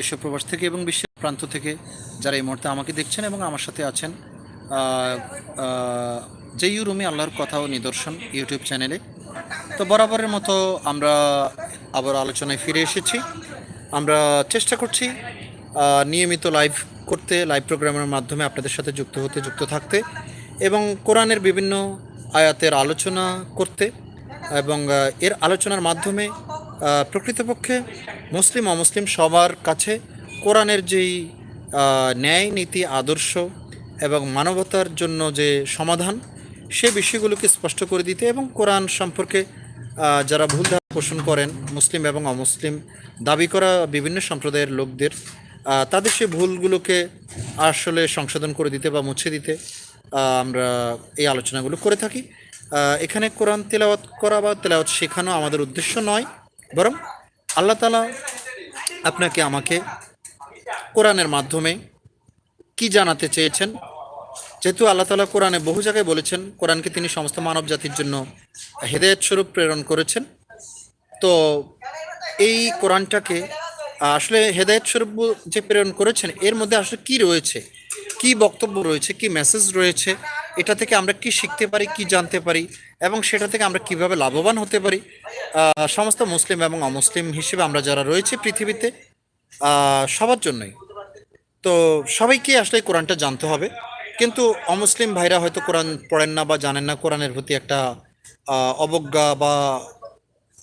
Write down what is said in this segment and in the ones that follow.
বিশ্ব প্রবাস থেকে এবং বিশ্বের প্রান্ত থেকে যারা এই মুহূর্তে আমাকে দেখছেন এবং আমার সাথে আছেন যে ইউ রুমে আল্লাহর কথা ও নিদর্শন ইউটিউব চ্যানেলে। তো বরাবরের মতো আমরা আবার আলোচনায় ফিরে এসেছি। আমরা চেষ্টা করছি নিয়মিত লাইভ করতে, লাইভ প্রোগ্রামের মাধ্যমে আপনাদের সাথে যুক্ত হতে, যুক্ত থাকতে এবং কোরআনের বিভিন্ন আয়াতের আলোচনা করতে এবং এর আলোচনার মাধ্যমে প্রকৃতপক্ষে মুসলিম, অমুসলিম সবার কাছে কোরআনের যেই ন্যায় নীতি, আদর্শ এবং মানবতার জন্য যে সমাধান, সে বিষয়গুলোকে স্পষ্ট করে দিতে এবং কোরআন সম্পর্কে যারা ভুল ধারণা পোষণ করেন, মুসলিম এবং অমুসলিম, দাবি করা বিভিন্ন সম্প্রদায়ের লোকদের তাদের সেই ভুলগুলোকে আসলে সংশোধন করে দিতে বা মুছে দিতে আমরা এই আলোচনাগুলো করে থাকি। এখানে কোরআন তেলাওয়াত করা বা তেলাওয়াত শেখানো আমাদের উদ্দেশ্য নয়। বরং আল্লাহ তালা আপনাকে, আমাকে কোরআনের মাধ্যমে কি জানাতে চেয়েছেন? যেহেতু আল্লাহ তালা কোরআনে বহু জায়গায় বলেছেন, কোরআনকে তিনি সমস্ত মানব জাতির জন্য হেদায়ত স্বরূপ প্রেরণ করেছেন। তো এই কোরআনটাকে, আসলে হেদায়ত স্বরূপ যে প্রেরণ করেছেন, এর মধ্যে আসলে কি রয়েছে? কি বক্তব্য রয়েছে? কি মেসেজ রয়েছে? এটা থেকে আমরা কি শিখতে পারি, কি জানতে পারি এবং সেটা থেকে আমরা কীভাবে লাভবান হতে পারি সমস্ত মুসলিম এবং অমুসলিম হিসেবে আমরা যারা রয়েছে পৃথিবীতে সবার জন্যই। তো সবাইকে আসলে কোরআনটা জানতে হবে। কিন্তু অমুসলিম ভাইরা হয়তো কোরআন পড়েন না বা জানেন না, কোরআনের প্রতি একটা অবজ্ঞা বা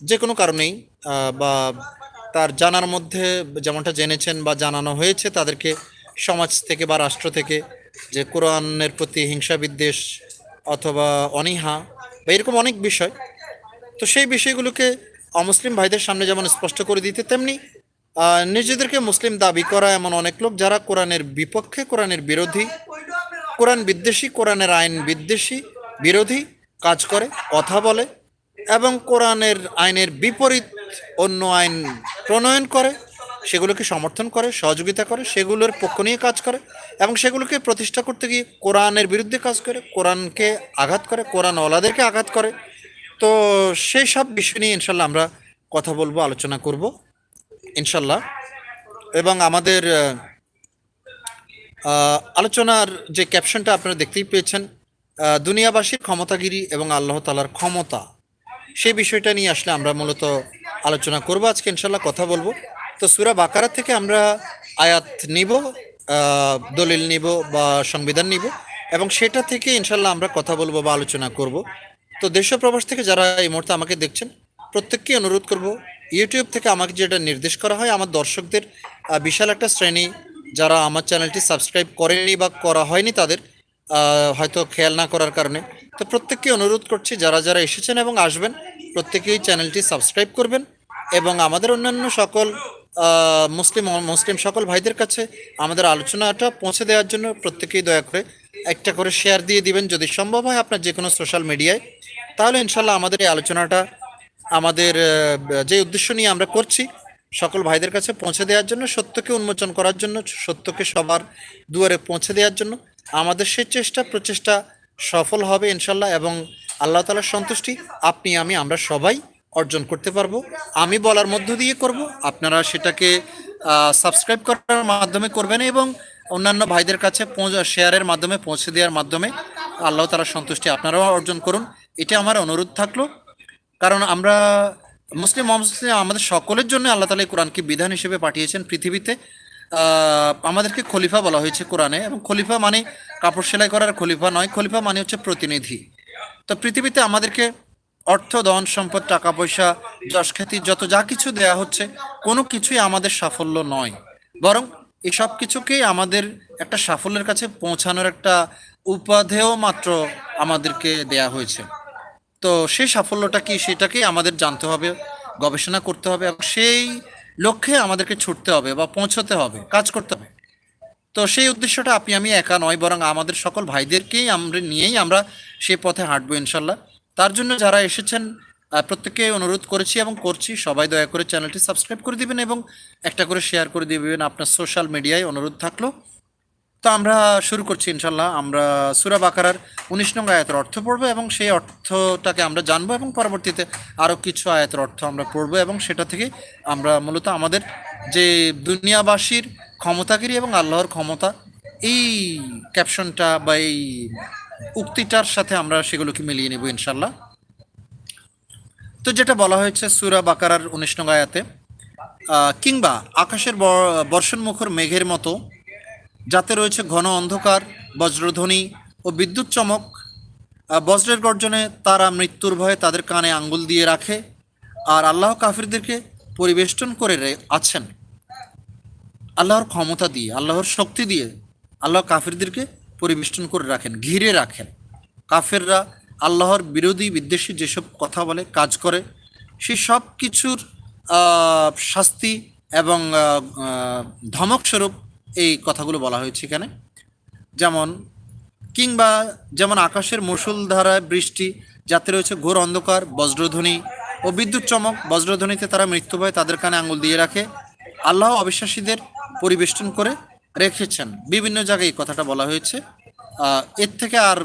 যে কোনো কারণেই বা তার জানার মধ্যে যেমনটা জেনেছেন বা জানানো হয়েছে, তাদেরকে সমাজ থেকে বা রাষ্ট্র থেকে যে কোরআনের প্রতি হিংসা বিদ্বেষ অথবা অনীহা বা এরকম অনেক বিষয়, তো সেই বিষয়গুলোকে অমুসলিম ভাইদের সামনে যেমন স্পষ্ট করে দিতে, তেমনি নিজেদেরকে মুসলিম দাবি করা এমন অনেক লোক যারা কোরআনের বিপক্ষে, কোরআনের বিরোধী, কোরআন বিদ্বেষী, কোরআনের আইন বিদ্বেষী, বিরোধী কাজ করে, কথা বলে এবং কোরআনের আইনের বিপরীত অন্য আইন প্রণয়ন করে। সেগুলোকে সমর্থন করে, সহযোগিতা করে, সেগুলোর পক্ষ নিয়ে কাজ করে এবং সেগুলোকে প্রতিষ্ঠা করতে গিয়ে কোরআনের বিরুদ্ধে কাজ করে, কোরআনকে আঘাত করে কোরআন ওলাদেরকে আঘাত করে। তো সেই সব বিষয় নিয়ে ইনশাল্লাহ আমরা কথা বলব, আলোচনা করব, ইনশাল্লাহ। এবং আমাদের আলোচনার যে ক্যাপশনটা আপনারা দেখতেই পেয়েছেন দুনিয়াবাসীর ক্ষমতাগিরি এবং আল্লাহ তালার ক্ষমতা। সেই বিষয়টা নিয়ে আসলে আমরা মূলত আলোচনা করব, আজকে ইনশাল্লাহ কথা বলব। তো সুরা বাকারা থেকে আমরা আয়াত নিব দলিল নিব বা সংবিধান নিব এবং সেটা থেকে ইনশাল্লাহ আমরা কথা বলব বা আলোচনা করব। তো দেশ প্রবাস থেকে যারা এই মুহূর্তে আমাকে দেখছেন প্রত্যেককে অনুরোধ করব, ইউটিউব থেকে আমাকে যেটা নির্দেশ করা হয়, আমার দর্শকদের বিশাল একটা শ্রেণি যারা আমার চ্যানেলটি সাবস্ক্রাইব করেনি বা করা হয়নি তাদের হয়তো খেয়াল না করার কারণে। তো প্রত্যেককে অনুরোধ করছি, যারা যারা এসেছেন এবং আসবেন, প্রত্যেকেই চ্যানেলটি সাবস্ক্রাইব করবেন এবং আমাদের অন্যান্য সকল মুসলিম মুসলিম সকল ভাইদের কাছে আমাদের আলোচনাটা পৌঁছে দেওয়ার জন্য প্রত্যেকেই দয়া করে একটা করে শেয়ার দিয়ে দিবেন। যদি সম্ভব হয় আপনার যে কোনো সোশ্যাল মিডিয়ায় তাহলে ইনশাল্লাহ আমাদের এই আলোচনাটা, আমাদের যে উদ্দেশ্য নিয়ে আমরা করছি, সকল ভাইদের কাছে পৌঁছে দেওয়ার জন্য, সত্যকে উন্মোচন করার জন্য, সত্যকে সবার দুয়ারে পৌঁছে দেওয়ার জন্য আমাদের সেই চেষ্টা, প্রচেষ্টা সফল হবে ইনশাল্লাহ এবং আল্লাহ তালার সন্তুষ্টি, আপনি, আমি, আমরা সবাই অর্জন করতে পারব। আমি বলার মধ্য দিয়ে করব। আপনারা সেটাকে সাবস্ক্রাইব করার মাধ্যমে করবেন এবং অন্যান্য ভাইদের কাছে শেয়ারের মাধ্যমে, পৌঁছে দেওয়ার মাধ্যমে আল্লাহ তালার সন্তুষ্টি আপনারাও অর্জন করুন। এটা আমার অনুরোধ থাকল। কারণ আমরা মুসলিম, অমুসলিম আমাদের সকলের জন্য আল্লাহ তালা কোরআনকে বিধান হিসেবে পাঠিয়েছেন পৃথিবীতে। আমাদেরকে খলিফা বলা হয়েছে কোরআনে এবং খলিফা মানে কাপড় সেলাই করার খলিফা নয়। খলিফা মানে হচ্ছে প্রতিনিধি। তো পৃথিবীতে আমাদেরকে অর্থ, ধন, সম্পদ, টাকা, পয়সা, যশ, খ্যাতি, যত যা কিছু দেয়া হচ্ছে, কোনো কিছুই আমাদের সাফল্য নয়। বরং এসব কিছুকেই আমাদের একটা সাফল্যের কাছে পৌঁছানোর একটা উপাধেয় মাত্র আমাদেরকে দেয়া হয়েছে। তো সেই সাফল্যটা কি, সেটাকেই আমাদের জানতে হবে, গবেষণা করতে হবে এবং সেই লক্ষ্যে আমাদেরকে ছুটতে হবে বা পৌঁছতে হবে, কাজ করতে হবে। তো সেই উদ্দেশ্যটা আপনি, আমি একা নয় বরং আমাদের সকল ভাইদেরকেই আমরা নিয়েই আমরা সেই পথে হাঁটবো ইনশাল্লাহ। তার জন্য যারা এসেছেন প্রত্যেককে অনুরোধ করেছি এবং করছি। সবাই দয়া করে চ্যানেলটি সাবস্ক্রাইব করে দিবেন এবং একটা করে শেয়ার করে দিবেন। আপনার সোশ্যাল মিডিয়ায় অনুরোধ থাকল। তো আমরা শুরু করছি ইনশাল্লাহ আমরা সুরা বাকারার উনিশ নং আয়াতের অর্থ পড়ব এবং সেই অর্থটাকে আমরা জানব এবং পরবর্তীতে আরও কিছু আয়াতের অর্থ আমরা পড়ব এবং সেটা থেকে আমরা মূলত আমাদের যে দুনিয়াবাসীর ক্ষমতাগিরি এবং আল্লাহর ক্ষমতা, এই ক্যাপশনটা বা এই উক্তিটার সাথে আমরা সেগুলোকে মিলিয়ে নেব ইনশাল্লাহ তো যেটা বলা হয়েছে সুরা বাকারার উনিশ নং আয়াতে আহ, কিংবা আকাশের বর্ষণমুখর মেঘের মতো যাতে রয়েছে ঘন অন্ধকার বজ্রধ্বনি ও বিদ্যুৎ চমক বজ্রের গর্জনে তারা মৃত্যুর ভয়ে তাদের কানে আঙ্গুল দিয়ে রাখে আর আল্লাহ কাফিরদেরকে পরিবেষ্টন করে আছেন। আল্লাহর ক্ষমতা দিয়ে আল্লাহর শক্তি দিয়ে আল্লাহ কাফিরদেরকে পরিবেষ্টন করে রাখেন, ঘিরে রাখেন। কাফেররা আল্লাহর বিরোধী বিদ্বেষী যেসব কথা বলে, কাজ করে সে সব কিছুর শাস্তি এবং ধমকস্বরূপ এই কথাগুলো বলা হয়েছে এখানে। যেমন, কিংবা যেমন আকাশের মুষলধারায় বৃষ্টি, যাতে রয়েছে ঘোর অন্ধকার, বজ্রধ্বনি ও বিদ্যুৎ চমক, বজ্রধ্বনিতে তারা মৃত্যু ভয় তাদের কানে আঙুল দিয়ে রাখে। আল্লাহ অবিশ্বাসীদের পরিবেষ্টন করে রেখেছেন বিভিন্ন জায়গায় কথাটা বলা হয়েছে। এর থেকে আর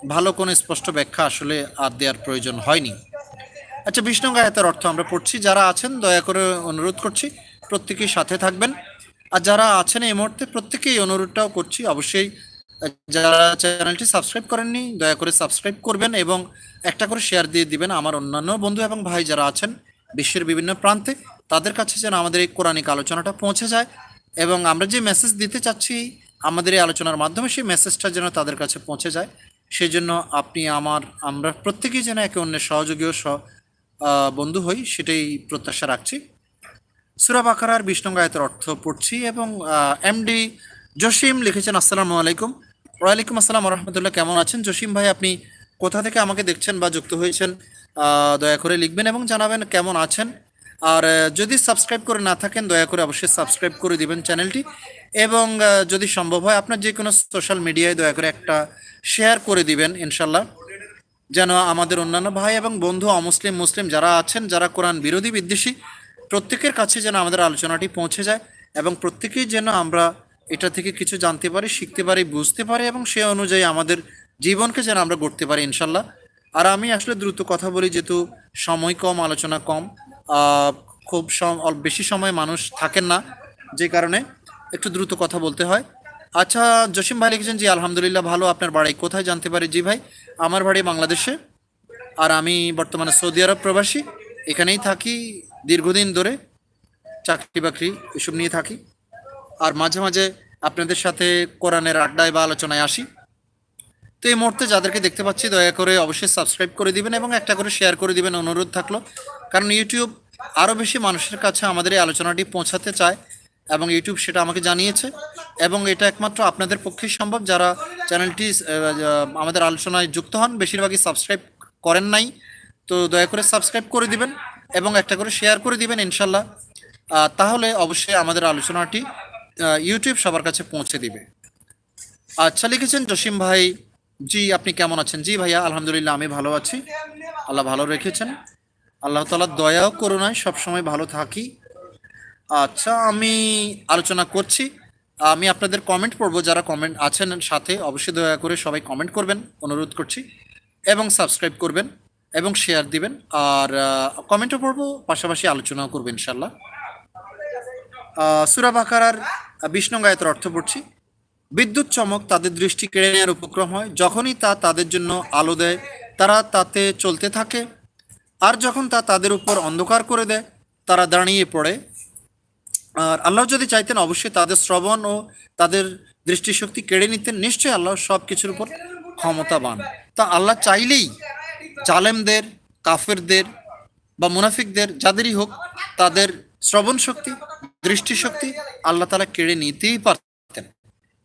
ভালো কোনো স্পষ্ট ব্যাখ্যা আসলে আর দেওয়ার প্রয়োজন হয়নি। আচ্ছা বিষ্ণু গায়তের অর্থ আমরা পড়ছি, যারা আছেন, দয়া করে অনুরোধ করছি, প্রত্যেকেই সাথে থাকবেন। আর যারা আছেন এই মুহূর্তে, প্রত্যেকেই অনুরোধটাও করছি, অবশ্যই যারা চ্যানেলটি সাবস্ক্রাইব করেননি, দয়া করে সাবস্ক্রাইব করবেন এবং একটা করে শেয়ার দিয়ে দিবেন আমার অন্যান্য বন্ধু এবং ভাই যারা আছেন বিশ্বের বিভিন্ন প্রান্তে। তাদের কাছে যেন আমাদের এই কোরআনিক আলোচনাটা পৌঁছে যায়। এবং আমরা যে মেসেজ দিতে চাচ্ছি আমাদের এই আলোচনার মাধ্যমে, সেই মেসেজটা যেন তাদের কাছে পৌঁছে যায়। সেই জন্য আপনি আমার, আমরা প্রত্যেকেই যেন একে অন্যের সহযোগী ও বন্ধু হই, সেটাই প্রত্যাশা রাখছি। সুরা বাকারার বিষ্ণু গায়তের অর্থ পড়ছি এবং এমডি জসিম লিখেছেন, আসসালামু আলাইকুম। ওয়ালাইকুম আসসালাম রহমতুল্লাহ কেমন আছেন? জসিম ভাই, আপনি কোথা থেকে আমাকে দেখছেন বা যুক্ত হয়েছেন? দয়া করে লিখবেন এবং জানাবেন কেমন আছেন? আর যদি সাবস্ক্রাইব করে না থাকেন, দয়া করে অবশ্যই সাবস্ক্রাইব করে দিবেন চ্যানেলটি। এবং যদি সম্ভব হয়, আপনার যে কোনো সোশ্যাল মিডিয়ায় দয়া করে একটা শেয়ার করে দিবেন, ইনশাল্লাহ। যেন আমাদের অন্যান্য ভাই এবং বন্ধু অমুসলিম, মুসলিম যারা আছেন, যারা কোরআন বিরোধী, বিদ্বেষী, প্রত্যেকের কাছে যেন আমাদের আলোচনাটি পৌঁছে যায় এবং প্রত্যেকেই যেন আমরা এটা থেকে কিছু জানতে পারি, শিখতে পারি, বুঝতে পারি এবং সে অনুযায়ী আমাদের জীবনকে যেন আমরা গড়তে পারি, ইনশাল্লাহ। আর আমি আসলে দ্রুত কথা বলি, যেহেতু সময় কম, আলোচনা কম। খুব বেশি সময় মানুষ থাকেন না, যে কারণে একটু দ্রুত কথা বলতে হয়। আচ্ছা জসিম ভাই লিখেছেন, জি, আলহামদুলিল্লাহ, ভালো। আপনার বাড়ি কোথায় জানতে পারি? জি ভাই, আমার বাড়ি বাংলাদেশে। আর আমি বর্তমানে সৌদি আরব প্রবাসী। এখানেই থাকি, দীর্ঘদিন ধরে চাকরি বাকরি এসব নিয়ে থাকি। আর মাঝে মাঝে আপনাদের সাথে কোরআনের আড্ডায় বা আলোচনায় আসি। তো এই মুহূর্তে যাদেরকে দেখতে পাচ্ছি, দয়া করে অবশ্যই সাবস্ক্রাইব করে দিবেন এবং একটা করে শেয়ার করে দিবেন অনুরোধ থাকল। কারণ ইউটিউব আরও বেশি মানুষের কাছে আমাদের এই আলোচনাটি পৌঁছাতে চায় এবং ইউটিউব সেটা আমাকে জানিয়েছে এবং এটা একমাত্র আপনাদের পক্ষেই সম্ভব। যারা চ্যানেলটি আমাদের আলোচনায় যুক্ত হন, বেশিরভাগই সাবস্ক্রাইব করেন নাই। তো দয়া করে সাবস্ক্রাইব করে দিবেন এবং একটা করে শেয়ার করে দিবেন ইনশাল্লাহ। তাহলে অবশ্যই আমাদের আলোচনাটি ইউটিউব সবার কাছে পৌঁছে দিবে। আচ্ছা লিখেছেন জসিম ভাই জি, আপনি কেমন আছেন? জি ভাইয়া, আলহামদুলিল্লাহ, আমি ভালো আছি। আল্লাহ ভালো রেখেছেন। আল্লাহ তালার দয়া ও করুণায় সবসময় ভালো থাকি। আচ্ছা আমি আলোচনা করছি। আমি আপনাদের কমেন্ট পড়ব, যারা কমেন্ট আছেন সাথে, অবশ্যই দয়া করে সবাই কমেন্ট করবেন, অনুরোধ করছি। এবং সাবস্ক্রাইব করবেন, এবং শেয়ার দিবেন। আর কমেন্টও পড়ব, পাশাপাশি আলোচনাও করবেন ইনশাল্লাহ সুরা বাকারার বিষ্ণু গায়তের অর্থ পড়ছি। বিদ্যুৎ চমক তাদের দৃষ্টি কেড়ে নেওয়ার উপক্রম হয়। যখনই তা তাদের জন্য আলো দেয়, তারা তাতে চলতে থাকে। আর যখন তা তাদের উপর অন্ধকার করে দেয়, তারা দাঁড়িয়ে পড়ে। আর আল্লাহ যদি চাইতেন, অবশ্যই তাদের শ্রবণ ও তাদের দৃষ্টিশক্তি কেড়ে নিতেন। নিশ্চয়ই আল্লাহ সব কিছুর উপর ক্ষমতাবান। তা আল্লাহ চাইলেই জালেমদের, কাফেরদের বা মুনাফিকদের, যাদেরই হোক, তাদের শ্রবণ শক্তি দৃষ্টিশক্তি আল্লাহ তারা কেড়ে নিতেই পারতেন।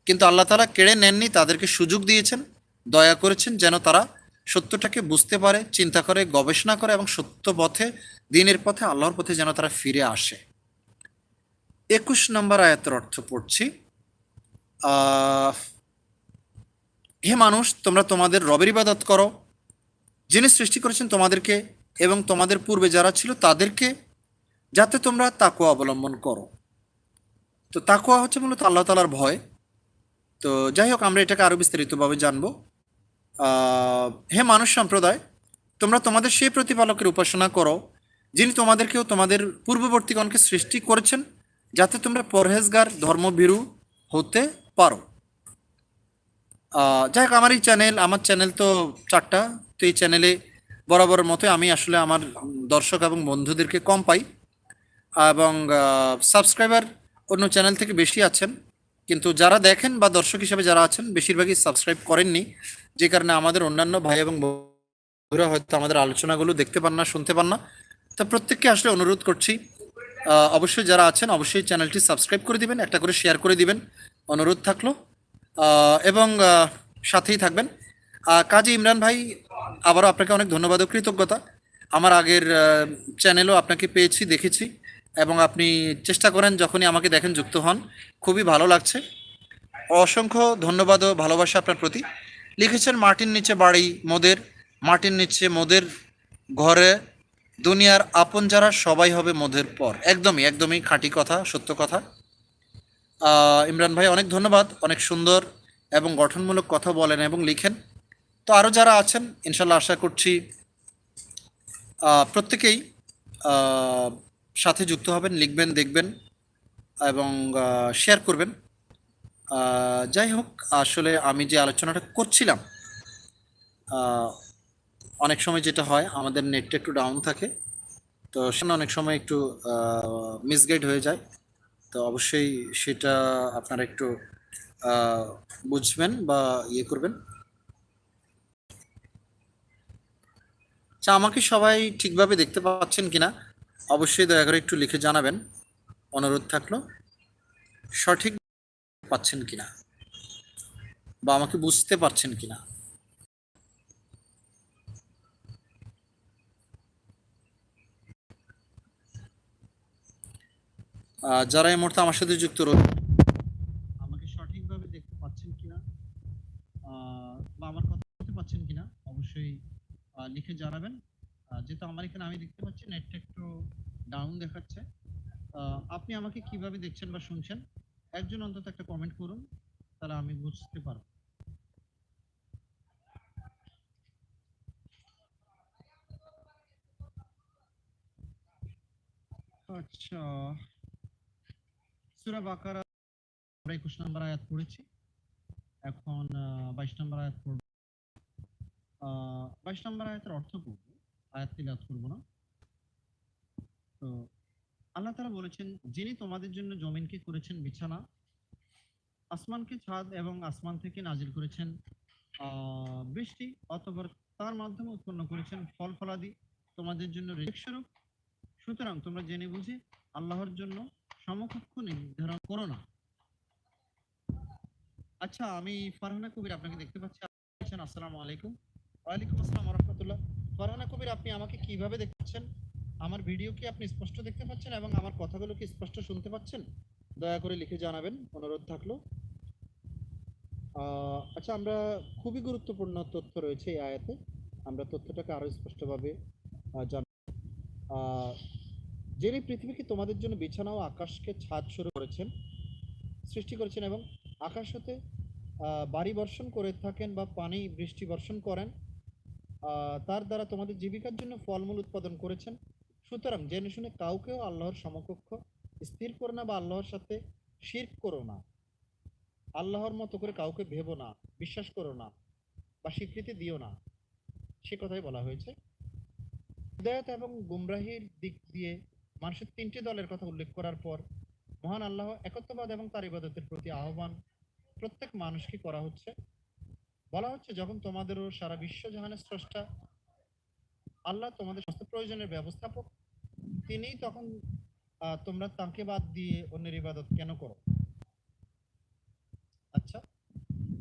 কিন্তু আল্লাহ তালা কেড়ে নেননি, তাদেরকে সুযোগ দিয়েছেন, দয়া করেছেন যেন তারা সত্যটাকে বুঝতে পারে, চিন্তা করে, গবেষণা করে এবং সত্য পথে, দিনের পথে, আল্লাহর পথে যেন তারা ফিরে আসে। একুশ নম্বর আয়াতের অর্থ পড়ছি। হে মানুষ, তোমরা তোমাদের রবের ইবাদত করো। যিনি সৃষ্টি করেছেন তোমাদেরকে এবং তোমাদের পূর্বে যারা ছিল তাদেরকে, যাতে তোমরা তাকুয়া অবলম্বন করো। তো তাকুয়া হচ্ছে মূলত আল্লাহ তালার ভয়। তো যাই হোক, আমরা এটাকে আরও বিস্তারিতভাবে জানব। হে মানুষ সম্প্রদায়, তোমরা তোমাদের সেই প্রতিপালকের উপাসনা করো, যিনি তোমাদেরকেও তোমাদের পূর্ববর্তীগণকে সৃষ্টি করেছেন, যাতে তোমরা পরহেজগার, ধর্মভীরু হতে পারো। যাই হোক, আমার এই চ্যানেল, আমার চ্যানেল তো চারটা, তো এই চ্যানেলে বরাবরের মতো আমি আসলে আমার দর্শক এবং বন্ধুদেরকে কম পাই। এবং সাবস্ক্রাইবার অন্য চ্যানেল থেকে বেশি আছেন। কিন্তু যারা দেখেন বা দর্শক হিসেবে যারা আছেন, বেশিরভাগই সাবস্ক্রাইব করেননি। যে কারণে আমাদের অন্যান্য ভাই এবং বন্ধুরা হয়তো আমাদের আলোচনাগুলো দেখতে পান না, শুনতে পান না। তা প্রত্যেককে আসলে অনুরোধ করছি অবশ্যই যারা আছেন, অবশ্যই চ্যানেলটি সাবস্ক্রাইব করে দিবেন, একটা করে শেয়ার করে দিবেন। অনুরোধ থাকল। এবং সাথেই থাকবেন। কাজী ইমরান ভাই, আবারও আপনাকে অনেক ধন্যবাদ ও কৃতজ্ঞতা। আমার আগের চ্যানেলও আপনাকে পেয়েছি, দেখেছি। এবং আপনি চেষ্টা করেন যখনই আমাকে দেখেন যুক্ত হন। খুবই ভালো লাগছে। অসংখ্য ধন্যবাদ ও ভালোবাসা আপনার প্রতি। লিখেছেন মাটির নিচে বাড়ি, মোদের। মাটির নিচে মোদের ঘরে। দুনিয়ার আপন যারা, সবাই হবে মোদের পর। একদমই একদমই খাঁটি কথা, সত্য কথা। ইমরান ভাই, অনেক ধন্যবাদ। অনেক সুন্দর এবং গঠনমূলক কথা বলেন এবং লিখেন। তো আরও যারা আছেন, ইনশাল্লাহ আশা করছি প্রত্যেকেই সাথে যুক্ত হবেন, লিখবেন, দেখবেন এবং শেয়ার করবেন। যাই হোক, আসলে আমি যে আলোচনাটা করছিলাম অনেক সময় যেটা হয়, আমাদের নেটটা একটু ডাউন থাকে, তো সেটা অনেক সময় একটু মিসগাইড হয়ে যায়। তো অবশ্যই সেটা আপনারা একটু বুঝবেন বা ইয়ে করবেন। আচ্ছা আমাকে সবাই ঠিকভাবে দেখতে পাচ্ছেন কিনা? অবশ্যই দয়া করে একটু লিখে জানাবেন। অনুরোধ থাকল, সঠিক পাচ্ছেন কিনা বা আমাকে বুঝতে পারছেন কিনা? যারা এই মুহূর্তে আমার সাথে যুক্ত রয়েছে আমাকে সঠিকভাবে দেখতে পাচ্ছেন কিনা আহ, বা আমার কথা বলতে পাচ্ছেন কিনা অবশ্যই আহ, লিখে জানাবেন আহ, যেহেতু আমার এখানে আমি দেখতে পাচ্ছি নেটটা একটু ডাউন দেখাচ্ছে আহ, আপনি আমাকে কীভাবে দেখছেন বা শুনছেন, একজন অন্তত একটা কমেন্ট করুন, তাহলে আমি বুঝতে পারব। আচ্ছা। সূরা বাকারা আমরা একুশ নম্বর আয়াত পড়েছি। এখন বাইশ নম্বর আয়াত পড়ব। বাইশ নম্বর আয়াতের অর্থ পড়ব আয়াত তিলাওয়াত করব না। তো আল্লাহ তাআলা বলেছেন, যিনি তোমাদের জন্য জমিনকে করেছেন বিছানা, আসমানকে ছাদ এবং আসমান থেকে নাজিল করেছেন বৃষ্টি অতঃপর তার মাধ্যমে উৎপন্ন করেছেন ফল ফলাদি, তোমাদের জন্য রিজিক স্বরূপ। সুতরাং তোমরা জেনে বুঝে আল্লাহর জন্য সমকক্ষ নির্ধারণ করো না। আচ্ছা আমি ফারহানা কবির আপনাকে দেখতে পাচ্ছি। আসসালামু আলাইকুম। ওয়ালাইকুম আসসালাম রহমতুল্লাহ। ফারহানা কবির, আপনি আমাকে কীভাবে দেখছেন? আমার ভিডিও কি আপনি স্পষ্ট দেখতে পাচ্ছেন এবং আমার কথাগুলো কি স্পষ্ট শুনতে পাচ্ছেন? দয়া করে লিখে জানাবেন, অনুরোধ থাকল। আচ্ছা আমরা খুবই গুরুত্বপূর্ণ তথ্য রয়েছে এই আয়াতে। আমরা তথ্যটাকে আরও স্পষ্টভাবে জান যিনি পৃথিবীকে তোমাদের জন্য বিছানা ও আকাশকে ছাদ শুরু করেছেন, সৃষ্টি করেছেন এবং আকাশ হতে বাড়ি বর্ষণ করে থাকেন বা পানি বৃষ্টি বর্ষণ করেন তার দ্বারা তোমাদের জীবিকার জন্য ফলমূল উৎপাদন করেছেন সুতরাং জেনে শুনে কাউকেও আল্লাহর সমকক্ষ স্থির করো না বা আল্লাহর সাথে শির করো না। আল্লাহর মতো করে কাউকে ভেবো না, বিশ্বাস করো না বা স্বীকৃতি দিও না। সে কথাই বলা হয়েছে। হৃদয়ত এবং গুমরাহির দিক দিয়ে মানুষের তিনটি দলের কথা উল্লেখ করার পর মহান আল্লাহ একত্ববাদ এবং তার ইবাদতের প্রতি আহ্বান প্রত্যেক মানুষকে করা হচ্ছে। বলা হচ্ছে, যখন তোমাদেরও সারা বিশ্ব জাহানের স্রষ্টা আল্লাহ তোমাদের সমস্ত প্রয়োজনের ব্যবস্থাপক। তিনি তখন তোমরা তাকে বাদ দিয়ে অন্যের ইবাদত কেন করো? আচ্ছা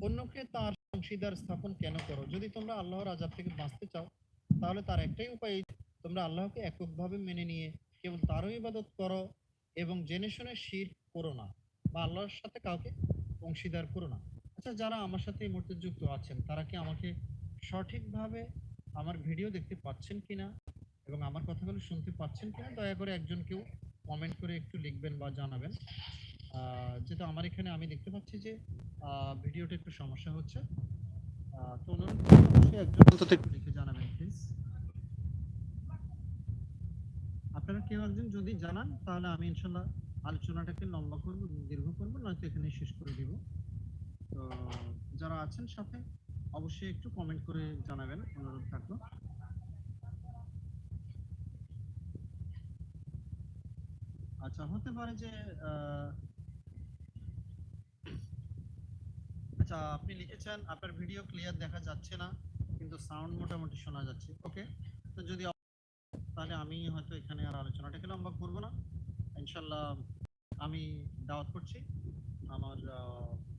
অন্যকে তার অংশীদার স্থাপন কেন করো? যদি তোমরা আল্লাহর আজাব থেকে বাঁচতে চাও, তাহলে তার একটাই উপায়, তোমরা আল্লাহকে এককভাবে মেনে নিয়ে কেবল তারও ইবাদত করো এবং জেনে শুনে শির করো না বা আল্লাহর সাথে কাউকে অংশীদার করো না। আচ্ছা যারা আমার সাথে এই মুহূর্তে যুক্ত আছেন, তারা কি আমাকে সঠিকভাবে আমার ভিডিও দেখতে পাচ্ছেন কিনা এবং আমার কথাগুলো শুনতে পাচ্ছেন কিনা, দয়া করে একজন কেউ কমেন্ট করে একটু লিখবেন বা জানাবেন। যেহেতু আমার এখানে আমি দেখতে পাচ্ছি যে ভিডিওটা একটু সমস্যা হচ্ছে। তো একজন অন্তত একটু লিখে জানাবেন প্লিজ আপনারা কেউ একজন যদি জানান, তাহলে আমি ইনশাল্লাহ আলোচনাটাকে লম্বা করব দীর্ঘ করব, নয়তো এখানে শেষ করে দিব। তো যারা আছেন সাথে অবশ্যই একটু কমেন্ট করে জানাবেন, অনুরোধ থাকল। আচ্ছা হতে পারে যে আচ্ছা আপনি লিখেছেন, আপনার ভিডিও ক্লিয়ার দেখা যাচ্ছে না, কিন্তু সাউন্ড মোটামুটি শোনা যাচ্ছে। ওকে তো যদি তাহলে আমি হয়তো এখানে আর আলোচনাটাকে লম্বা করব না। ইনশাল্লাহ আমি দাওয়াত করছি। আমার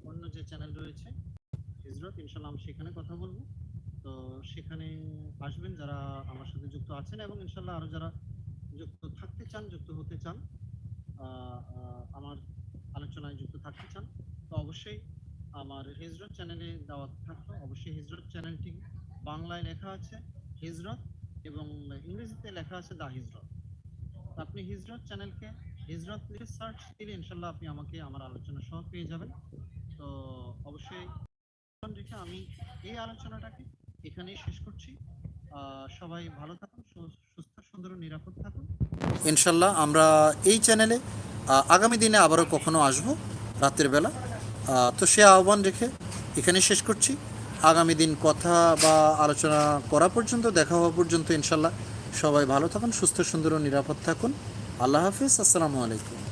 অন্য যে চ্যানেল রয়েছে হিজরত ইনশাল্লাহ আমি সেখানে কথা বলব। তো সেখানে আসবেন যারা আমার সাথে যুক্ত আছেন এবং ইনশাল্লাহ আরও যারা যুক্ত থাকতে চান, যুক্ত হতে চান আমার আলোচনায় যুক্ত থাকতে চান, তো অবশ্যই আমার হিজরত চ্যানেলে দাওয়াত থাকল। অবশ্যই হিজরত চ্যানেলটি বাংলায় লেখা আছে, হিজরত, এবং ইংরেজিতে লেখা আছে দা হিজরত। আপনি হিজরত চ্যানেলকে হিজরত সার্চ দিলে ইনশাল্লাহ আপনি আমাকে, আমার আলোচনা সহ পেয়ে যাবেন। তো অবশ্যই রেখে আমি এই আলোচনাটাকে এখানেই শেষ করছি। সবাই ভালো থাকুন সুস্থ, সুন্দর নিরাপদ থাকুন। ইনশাল্লাহ আমরা এই চ্যানেলে আগামী দিনে আবারও কখনো আসব রাতের বেলা। তো সে আহ্বান রেখে এখানে শেষ করছি। আগামী দিন কথা বা আলোচনা করা পর্যন্ত, দেখা হওয়া পর্যন্ত ইনশাল্লাহ সবাই ভালো থাকুন, সুস্থ, সুন্দর ও নিরাপদ থাকুন। আল্লাহ হাফিজ, আসসালামু আলাইকুম।